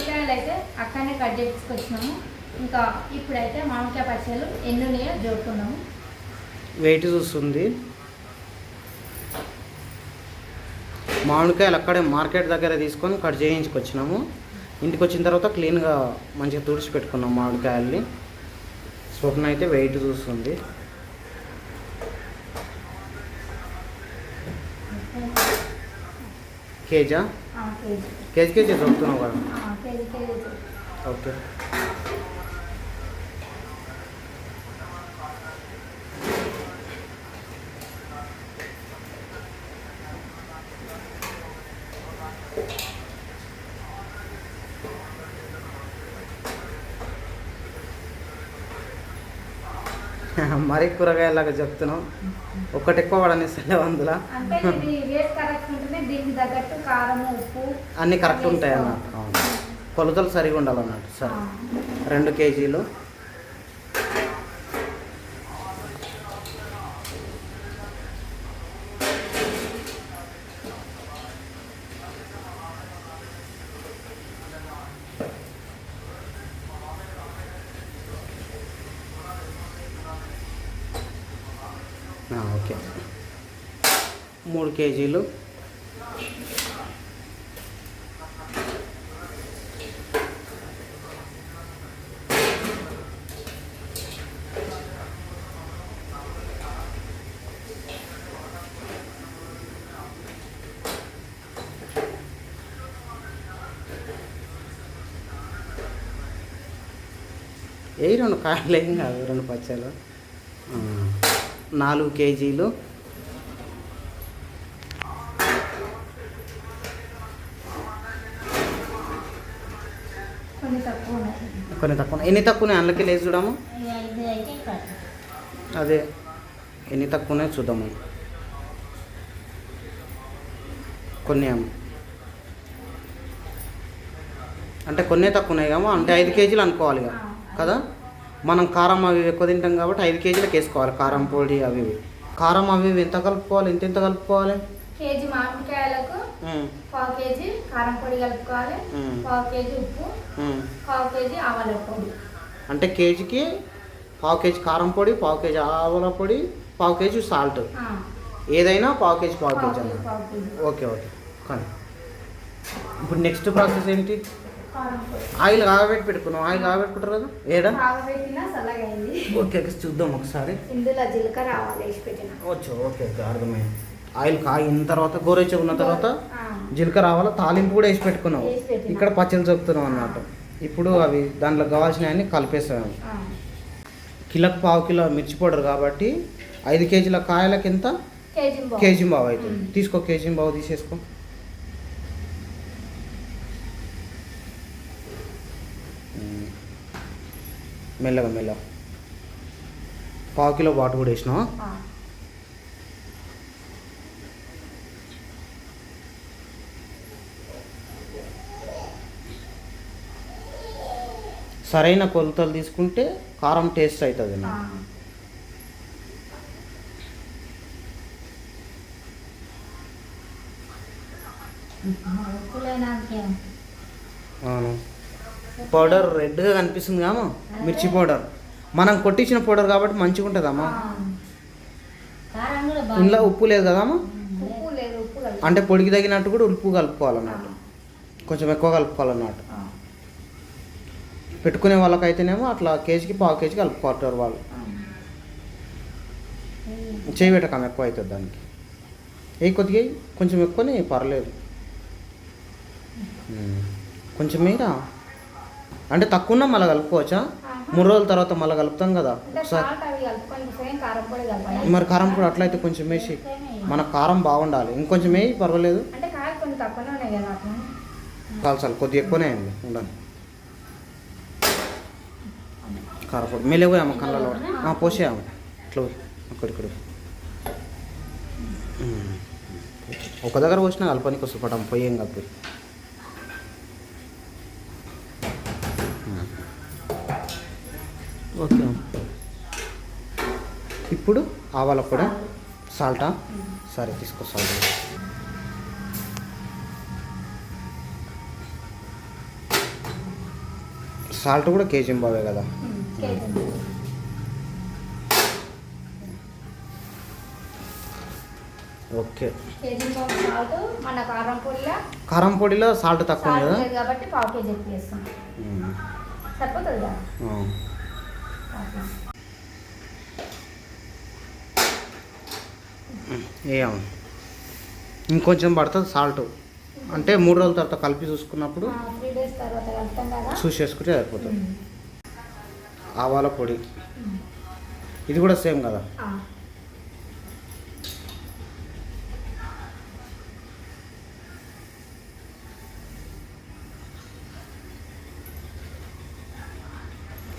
మామిడికాయలు అయితే అక్కడనే కట్ చేసుకొచ్చినాము ఇంకా ఇప్పుడైతే మామిడికాయ పచ్చళ్ళు ఎన్ని ఉన్నాయో జోడుకున్నాము వెయిట్ చూస్తుంది. మామిడికాయలు అక్కడే మార్కెట్ దగ్గర తీసుకొని కట్ చేయించుకొచ్చినాము. ఇంటికి వచ్చిన తర్వాత క్లీన్గా మంచిగా తుడిచి పెట్టుకున్నాం మామిడికాయల్ని. స్వప్న అయితే వెయిట్ చూస్తుంది. కేజా? కేజీ. కేజీ దొరుకుతున్నావు కదా. ఓకే. మరీ కూరగాయలాగా చెప్తున్నావు. ఒక్కటి ఎక్కువ పడనిస్తలే అందులో. అన్నీ కరెక్ట్ ఉంటాయి అన్నట్టు అవును. కొలతలు సరిగా ఉండాలన్నట్టు సరే. రెండు కేజీలు. ఓకే. మూడు కేజీలు. ఏ రెండు కాయలు ఏం కాదు రెండు పచ్చలు నాలుగు కేజీలు. కొన్ని తక్కువ ఎన్ని తక్కువ అందులోకి లేచి చూడము. అదే ఎన్ని తక్కువనే చూద్దాము. కొన్ని. అంటే కొన్నే తక్కువ ఉన్నాయి కామో అంటే ఐదు కేజీలు అనుకోవాలి ఇక కదా? మనం కారం అవి ఎక్కువ తింటాం కాబట్టి ఐదు కేజీలకు వేసుకోవాలి కారం పొడి అవి కారం అవి ఎంత కలుపుకోవాలి? ఎంత ఎంత కలుపుకోవాలి? కేజీ మామిడికాయలకు పావు కేజీ కారం పొడి కలుపుకోవాలి. పావు కేజీ ఉప్పు. పావు కేజీ ఆవాల పొడి. అంటే కేజీకి పావు కేజీ కారం పొడి పావు కేజీ ఆవుల పొడి పావు కేజీ సాల్ట్. ఏదైనా పావు కేజీ పావు కేజీ అన్న. Okay okay. కానీ ఇప్పుడు నెక్స్ట్ ప్రాసెస్ ఏంటి? ఆయిల్ కాగబెట్టి పెట్టుకున్నాం ఆయిల్ కాగబెట్టుకుంటారు కదా? ఏడా? ఓకే ఓకే చూద్దాం ఒకసారి. ఇందులో జీలకర్ర ఆవాలు వేసి పెట్టిన. వచ్చు ఓకే ఓకే అర్థమైంది. ఆయిల్ కాగిన తర్వాత గోరెచ్చ ఉన్న తర్వాత జీలకర్ర ఆవాల తాలింపు కూడా వేసి పెట్టుకున్నాం. ఇక్కడ పచ్చళ్ళు చెప్తున్నాం అన్నమాట. ఇప్పుడు అవి దాంట్లో కావాల్సినవన్నీ కలిపేసాము. కిలోకి పావు కిలో మిర్చి పౌడర్ కాబట్టి ఐదు కేజీల కాయలకి ఎంత? కేజీ బావు. అవుతుంది. తీసుకో కేజీ బావు తీసేసుకో. మెల్లగా మెల్లగా. పావు కిలో వాటర్ కూడా వేసినావా? ఆ, సరైన కొలతలు తీసుకుంటే కారం టేస్ట్ అవుతుంది? అవును. పౌడర్ రెడ్గా కనిపిస్తుంది కామా? మిర్చి పౌడర్. మనం కొట్టించిన పౌడర్ కాబట్టి మంచిగా ఉంటుందమ్మా ఇంట్లో ఉప్పు లేదు కదమ్మా అంటే పొడికి తగినట్టు కూడా ఉప్పు కలుపుకోవాలన్నట్టు. కొంచెం ఎక్కువ కలుపుకోవాలన్నట్టు. పెట్టుకునే వాళ్ళకైతేనేమో అట్లా కేజీకి పావు కేజీ కలుపుకుంటారు వాళ్ళు. ఆ. చేయి పెట్టకం ఎక్కువ అవుతుంది దానికి. ఏ కొద్దిగా. కొంచెం ఎక్కువనే పర్లేదు. కొంచెం మీరా అంటే తక్కువ ఉన్నా మళ్ళీ కలుపుకోవచ్చా? మూడు రోజుల తర్వాత మళ్ళీ కలుపుతాం కదా. ఒకసారి కారం పొడి మరి కారం కూడా అట్లయితే కొంచెం వేసి మన కారం బాగుండాలి. ఇంకొంచెం వేయి పర్వాలేదు. అట్లా? కాల్చాలి. కొద్దిగా ఎక్కువనే అయింది ఉండాలి. కారపొడి మెల్లగా పోయాము కళ్ళలో ఆ, పోసేయాము ఇట్లా పోయి. ఇక్కడ. ఒక దగ్గర పోసినా కలపనికి వస్తుంది. పటం పొయ్యేం కలిపి ఓకే. ఇప్పుడు ఆవాల కూడా సాల్టా. సరే తీసుకో సాల్ట్. సాల్ట్ కూడా కేజీ బావే కదా? ఓకే. కారం పొడిలో సాల్ట్ తక్కువ కదా కాబట్టి పావు కేజీ ఏం ఇంకొంచెం పడుతుంది సాల్ట్ అంటే మూడు రోజుల తర్వాత కలిపి చూసుకున్నప్పుడు చూసేసుకుంటే సరిపోతుంది. ఆవాల పొడి. ఇది కూడా సేమ్ కదా.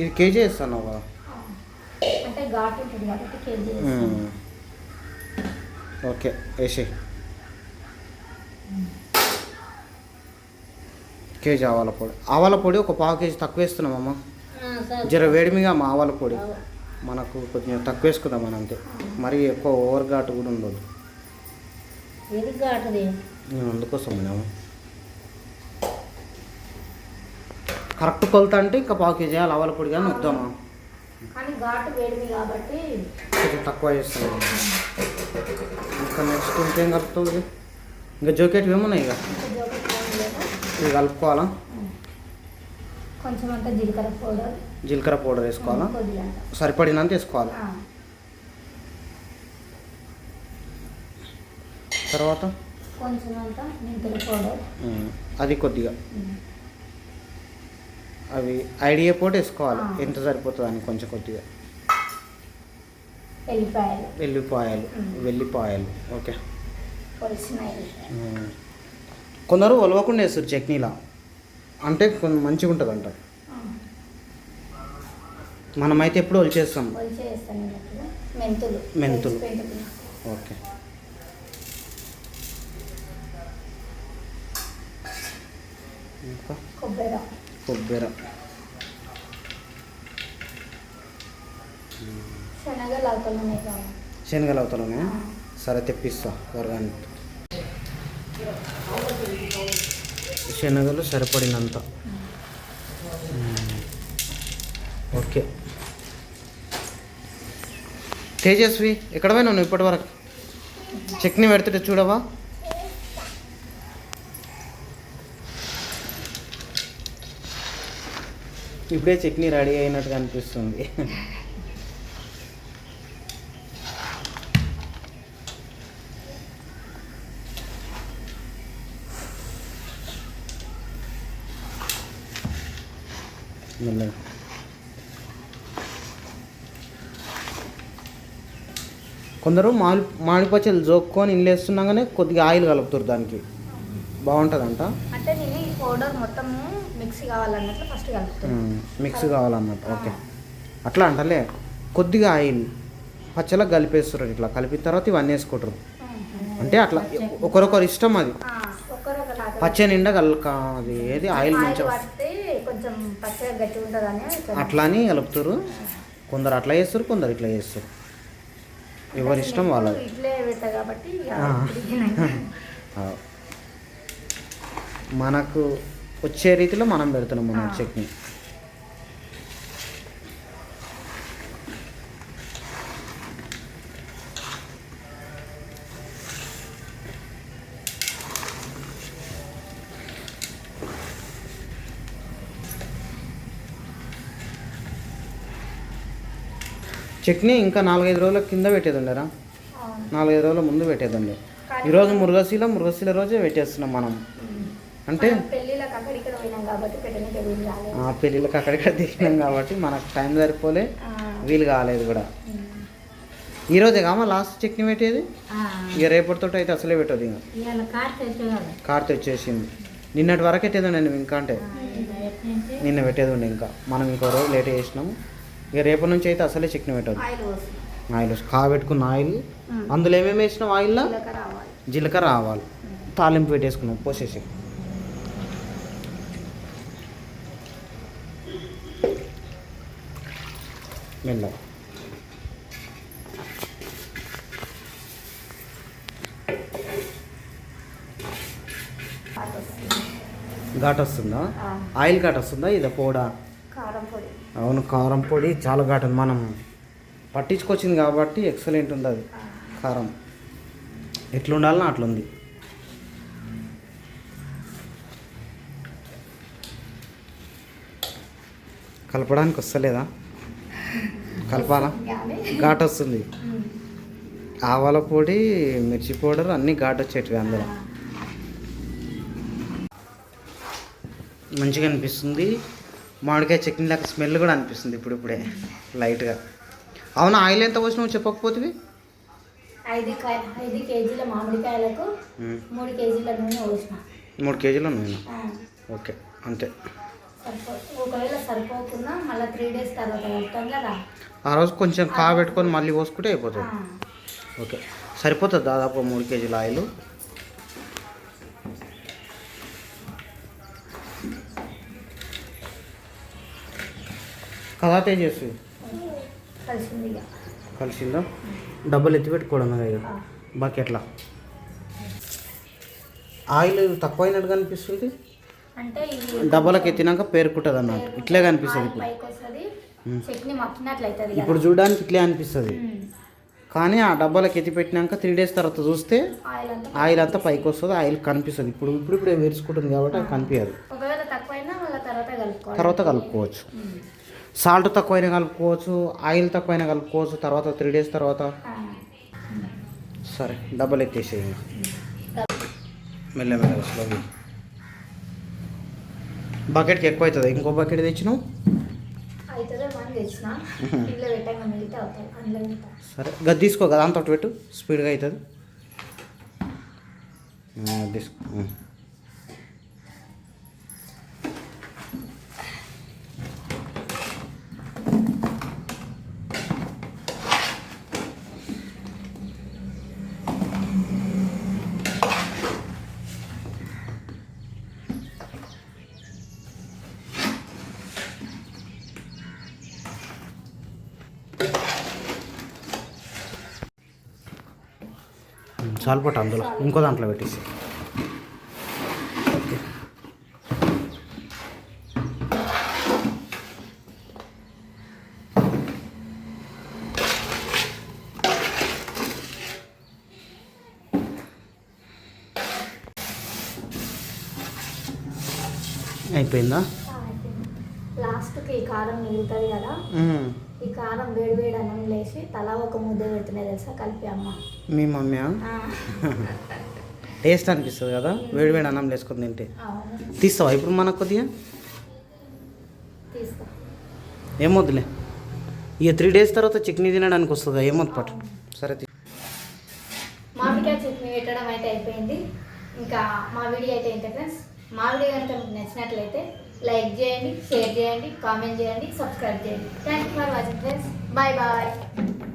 ఇది కేజీ వేస్తాను కదా ఘాటు ఉంటుంది కాబట్టి కేజీ. ఓకే వేసి కేజీ ఆవాల పొడి. ఆవాల పొడి ఒక పావు కేజీ తక్కువ వేస్తున్నామమ్మ జర వేడిమిగా మా ఆవాల పొడి. మనకు కొంచెం తక్కువ వేసుకుందాం మనం అంతే. మరీ ఎక్కువ ఓవర్ ఘాటు కూడా ఉండదు. నేను అందుకోసం మేము కరెక్ట్ కొలత అంటే ఇంకా పావు కేజీ ఆవాల పొడి కానీ వద్దామా? కానీ ఘాటు వేడిమి కాబట్టి కొంచెం తక్కువ చేస్తున్నాం ఇంకా నెక్స్ట్ ఇంకేం కలుపుతుంది ఇంకా జోకెట్ ఏమున్నాయి ఇక. ఇది కలుపుకోవాలా? కొంచెం అంతా జీలకర్ర పౌడర్. జీలకర్ర పౌడర్ వేసుకోవాలా? సరిపడినంత వేసుకోవాలి. తర్వాత? కొంచెం అంతా మెంతుల పౌడర్. ఉమ్, అది కొద్దిగా. అవి ఐడియా పోటీ వేసుకోవాలి. ఎంత సరిపోతుంది అని కొంచెం కొద్దిగా. వెల్లిపాయలు. వెల్లిపాయలు. ఓకే. కొందరు ఒలవకుండా వేస్తారు చట్నీలా. అంటే కొంచెం మంచిగా ఉంటుంది అంట. మనమైతే ఎప్పుడు ఒలిచేస్తాం. మెంతులు. మెంతులు. ఓకే. ఇంకా? కొబ్బరి. కొబ్బరి. శనగలు అవతలనే సరే తెప్పిస్తా త్వరగానే. శనగలు సరిపడినంత. ఓకే. తేజస్వి ఎక్కడ పోయినావు నువ్వు ఇప్పటి వరకు చట్నీ పెడుతుంటే చూడవా? ఇప్పుడే చట్నీ రెడీ అయినట్టుగా అనిపిస్తుంది. మెల్లగా కొందరు మామిడి మామిడి పచ్చలు జోక్కొని ఇండ్లేస్తున్నాగానే కొద్దిగా ఆయిల్ కలుపుతారు దానికి. బాగుంటుందంట. అంటే నేను ఈ పౌడర్ మొత్తం మిక్స్ కావాలన్నట్లు ఫస్ట్ కలుపుతాను మిక్స్ కావాలన్నట్టు. ఓకే. అట్లా అంటలే కొద్దిగా ఆయిల్ పచ్చలకు కలిపేస్తారు ఇట్లా. కలిపిన తర్వాత ఇవన్నీ వేసుకుంటారు. అంటే అట్లా ఒకరొకరు ఇష్టం అది. పచ్చ నిండా కలక అది ఏది ఆయిల్ మంచిగా అట్లా అని కలుపుతారు. కొందరు అట్లా చేస్తారు కొందరు ఇట్లా చేస్తారు. ఎవరి ఇష్టం వాళ్ళది. మనకు వచ్చే రీతిలో మనం పెడుతున్నాం మన. చట్నీ. చట్నీ ఇంకా నాలుగైదు రోజుల కింద పెట్టేదండరా. నాలుగైదు రోజుల ముందు పెట్టేదండి. ఈరోజు మురుగశీల మురుగశీల రోజే పెట్టేస్తున్నాం మనం. అంటే మనం పెళ్ళిళ్ళకి అక్కడ ఇక్కడ పోయినాం కాబట్టి వీలు పెళ్ళిళ్ళకి అక్కడిక్కడ దిగినాం కాబట్టి మనకు టైం సరిపోలే వీలు కాలేదు కూడా. ఉమ్. ఈరోజే కామా లాస్ట్ చట్నీ పెట్టేది? ఇక రేపటితో అయితే అసలే పెట్టదు ఇంకా. కార్ కార్తె వచ్చేసింది నిన్నటి వరకు పెట్టేదండి నేను ఇంకా అంటే. నిన్న పెట్టేది ఉండే ఇంకా. మనం ఇంకో రోజు లేట్ చేసినాము. ఇక రేపటి నుంచి అయితే అసలే చట్నీ పెట్టదు. ఆయిల్ కాబెట్టుకున్న ఆయిల్. అందులో ఏమేమి వేసినాం ఆయిల్లో? జీలకర్ర ఆవాలు. తాలింపు పెట్టేసుకున్నాం పోసేసి. మెల్ల. ఘాట్ వస్తుందా ఆయిల్ ఘాట్ వస్తుందా ఇదా పోడా? అవును కారం పొడి చాలా ఘాటు. ఉంది. మనం పట్టించుకొచ్చింది కాబట్టి ఎక్సలెంట్ ఉంది అది కారం. ఎట్లుండాలనో అట్లుంది. కలపడానికి వస్తలేదా? కలపాలా? ఘాటు వస్తుంది. ఆవాల పొడి మిర్చి పౌడర్ అన్నీ ఘాటు వచ్చేటివి అందులో. మంచిగా అనిపిస్తుంది. మామిడికాయ చట్నీ లాగా స్మెల్ కూడా అనిపిస్తుంది ఇప్పుడు ఇప్పుడే లైట్గా. అవును ఆయిల్ ఎంత పోసినావు చెప్పకపోతే ఐదు కాయ ఐదు కేజీల మామిడికాయలకు మూడు కేజీల నూనె పోసిన. మూడు కేజీలు నూనె. ఓకే అంతే. ఒకవేళ సరిపోకుండా మళ్ళీ త్రీ డేస్ తర్వాత కదా. ఆ రోజు కొంచెం కాగబెట్టుకొని మళ్ళీ పోసుకుంటే అయిపోతుంది. ఓకే. సరిపోతుంది దాదాపు మూడు కేజీల ఆయిల్ కదా తేజస్వి. కలిసింది డబ్బులు ఎత్తి పెట్టుకోవడం ఇక. ఆ, బకెట్లా? ఆయిల్ తక్కువైనట్టు కనిపిస్తుంది అంటే డబ్బాలకు ఎత్తినాక పేరుకుంటుంది. అన్నట్టు ఇట్లే కనిపిస్తుంది ఇప్పుడు. చట్నీ ఇప్పుడు చూడడానికి ఇట్లే అనిపిస్తుంది. కానీ ఆ డబ్బాలకు ఎత్తి పెట్టినాక త్రీ డేస్ తర్వాత చూస్తే ఆయిల్ అంతా పైకి వస్తుంది ఆయిల్ కనిపిస్తుంది. ఇప్పుడు ఇప్పుడు ఇప్పుడే వేర్చుకుంటుంది కాబట్టి అది కనిపించదు తర్వాత కలుపుకోవచ్చు. సాల్ట్ తక్కువైనా కలుపుకోవచ్చు ఆయిల్ తక్కువైనా కలుపుకోవచ్చు తర్వాత త్రీ డేస్ తర్వాత సరే డబ్బలు ఎత్తేసేయి మెల్లమెల్లగా స్లోగా బకెట్కి ఎక్కువ అవుతుంది ఇంకో బకెట్ తెచ్చినావు? సరే గది తీసుకో కదా అంత పెట్టు. స్పీడ్గా అవుతుంది తీసుకో. పట్టు అందులో. ఇంకో దాంట్లో పెట్టేసి. అయిపోయిందా? లాస్ట్కి ఈ కారం మిగులుతుంది కదా. ఈ కారం వేడి వేడి అన్నం లేచి తలా ఒక ముద్ద పెడుతున్నాయి తెలుసా? కలిపి అమ్మ. మీ మమ్మీ టేస్ట్ అనిపిస్తుంది కదా? వేడి వేడి అన్నం వేసుకొని తింటే. తీస్తావా ఇప్పుడు మనకు కొద్దిగా? తీస్తా. ఏమొద్దులే. ఇక త్రీ డేస్ తర్వాత చట్నీ తినడానికి వస్తుందా? ఏమొద్దు పట్టు సరే మామిడికాయ చట్నీ పెట్టడం అయితే అయిపోయింది. ఇంకా మా వీడియో అయితే ఇంత ఫ్రెండ్స్? మా వీడియో కనుక మీకు నచ్చినట్లయితే లైక్ చేయండి షేర్ చేయండి కామెంట్ చేయండి సబ్స్క్రైబ్ చేయండి. Thank you for watching friends bye bye